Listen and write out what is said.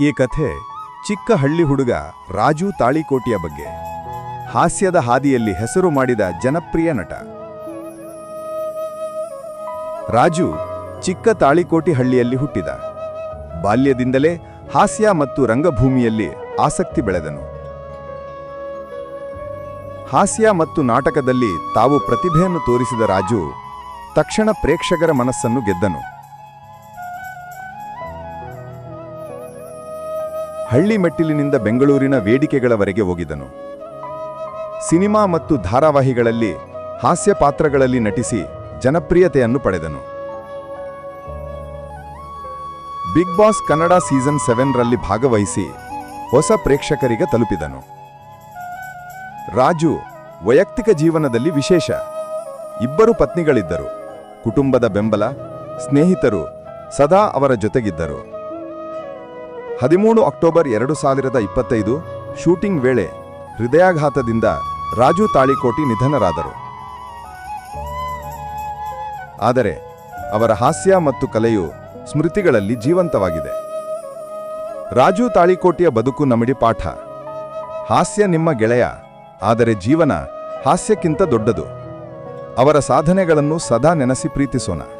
ಈ ಕಥೆ ಚಿಕ್ಕ ಹಳ್ಳಿ ಹುಡುಗ ರಾಜು ತಾಳಿಕೋಟಿಯ ಬಗ್ಗೆ. ಹಾಸ್ಯದ ಹಾದಿಯಲ್ಲಿ ಹೆಸರು ಮಾಡಿದ ಜನಪ್ರಿಯ ನಟ. ರಾಜು ಚಿಕ್ಕ ತಾಳಿಕೋಟಿ ಹಳ್ಳಿಯಲ್ಲಿ ಹುಟ್ಟಿದ. ಬಾಲ್ಯದಿಂದಲೇ ಹಾಸ್ಯ ಮತ್ತು ರಂಗಭೂಮಿಯಲ್ಲಿ ಆಸಕ್ತಿ ಬೆಳೆದನು. ಹಾಸ್ಯ ಮತ್ತು ನಾಟಕದಲ್ಲಿ ತಾವು ಪ್ರತಿಭೆಯನ್ನು ತೋರಿಸಿದ ರಾಜು ತಕ್ಷಣ ಪ್ರೇಕ್ಷಕರ ಮನಸ್ಸನ್ನು ಗೆದ್ದನು. ಹಳ್ಳಿ ಮೆಟ್ಟಿಲಿನಿಂದ ಬೆಂಗಳೂರಿನ ವೇದಿಕೆಗಳವರೆಗೆ ಹೋಗಿದನು. ಸಿನಿಮಾ ಮತ್ತು ಧಾರಾವಾಹಿಗಳಲ್ಲಿ ಹಾಸ್ಯ ಪಾತ್ರಗಳಲ್ಲಿ ನಟಿಸಿ ಜನಪ್ರಿಯತೆಯನ್ನು ಪಡೆದನು. ಬಿಗ್ ಬಾಸ್ ಕನ್ನಡ ಸೀಸನ್ ಸೆವೆನ್ರಲ್ಲಿ ಭಾಗವಹಿಸಿ ಹೊಸ ಪ್ರೇಕ್ಷಕರಿಗೆ ತಲುಪಿದನು. ರಾಜು ವೈಯಕ್ತಿಕ ಜೀವನದಲ್ಲಿ ವಿಶೇಷ. ಇಬ್ಬರು ಪತ್ನಿಗಳಿದ್ದರು. ಕುಟುಂಬದ ಬೆಂಬಲ, ಸ್ನೇಹಿತರು ಸದಾ ಅವರ ಜೊತೆಗಿದ್ದರು. ಹದಿಮೂರು ಅಕ್ಟೋಬರ್ ಎರಡು ಸಾವಿರದ ಇಪ್ಪತ್ತೈದು ಶೂಟಿಂಗ್ ವೇಳೆ ಹೃದಯಾಘಾತದಿಂದ ರಾಜು ತಾಳಿಕೋಟಿ ನಿಧನರಾದರು. ಆದರೆ ಅವರ ಹಾಸ್ಯ ಮತ್ತು ಕಲೆಯು ಸ್ಮೃತಿಗಳಲ್ಲಿ ಜೀವಂತವಾಗಿದೆ. ರಾಜು ತಾಳಿಕೋಟಿಯ ಬದುಕು ನಮಿಡಿ ಪಾಠ. ಹಾಸ್ಯ ನಿಮ್ಮ ಗೆಳೆಯ, ಆದರೆ ಜೀವನ ಹಾಸ್ಯಕ್ಕಿಂತ ದೊಡ್ಡದು. ಅವರ ಸಾಧನೆಗಳನ್ನು ಸದಾ ನೆನೆಸಿ ಪ್ರೀತಿಸೋಣ.